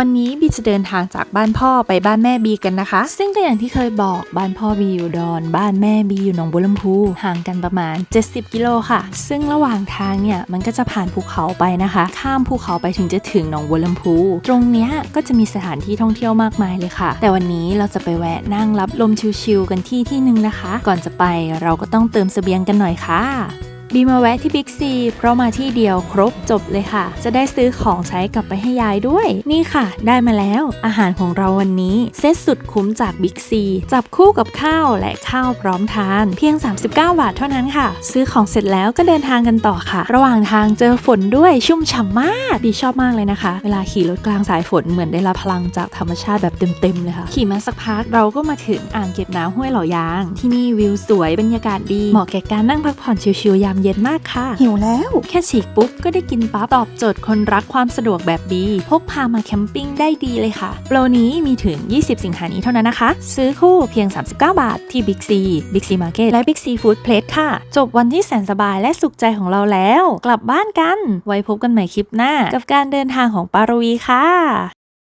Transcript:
วันนี้บีจะเดินทางจากบ้านพ่อไปบ้านแม่บีกันนะคะ ซึ่งก็อย่างที่เคยบอกบ้านพ่อบีอยู่ดอน บ้านแม่บีอยู่หนองบัวลำพูห่างกันประมาณ 70 กิโลค่ะ ซึ่งระหว่างทางเนี่ยมันก็จะผ่านภูเขาไปนะคะ ข้ามภูเขาไปถึงจะถึงหนองบัวลำพู ตรงเนี้ยก็จะมีสถานที่ท่องเที่ยวมากมายเลยค่ะ แต่วันนี้เราจะไปแวะนั่งรับลมชิลๆกันที่ที่หนึ่งนะคะ ก่อนจะไปเราก็ต้องเติมเสบียงกันหน่อยค่ะ บีมาแวะที่บิ๊กซีเพราะมาที่เดียวครบจบเลยค่ะ จะได้ซื้อของใช้กลับไปให้ยายด้วย นี่ค่ะ ได้มาแล้ว อาหารของเราวันนี้เซตสุดคุ้มจากบิ๊กซีจับคู่กับข้าวและข้าวพร้อมทาน เพียง 39 บาทเท่านั้นค่ะ ซื้อของเสร็จแล้วก็เดินทางกันต่อค่ะ ระหว่างทางเจอฝนด้วยชุ่มฉ่ำมากบีชอบมากเลยนะคะ เวลาขี่รถกลางสายฝนเหมือนได้รับพลังจากธรรมชาติแบบเต็มๆเลยค่ะขี่มาสักพักเราก็มาถึงอ่างเก็บน้ำห้วยเหล่ายาง ที่นี่วิวสวยบรรยากาศดีเหมาะแก่การนั่งพักผ่อนชิลๆยามเย็นมากค่ะ หิวแล้ว แค่ฉีกปุ๊บก็ได้กินปั๊บตอบโจทย์คนรักความสะดวกแบบบีพกพามาแคมปิ้งได้ดีเลยค่ะ โปรนี้มีถึง 20 สิงหานี้เท่านั้นนะคะ ซื้อคู่เพียง 39 บาทที่ Big C Big C Market และ Big C Food Place ค่ะ จบวันที่แสนสบายและสุขใจของเราแล้ว กลับบ้านกัน ไว้พบกันใหม่คลิปหน้า กับการเดินทางของปารวีค่ะ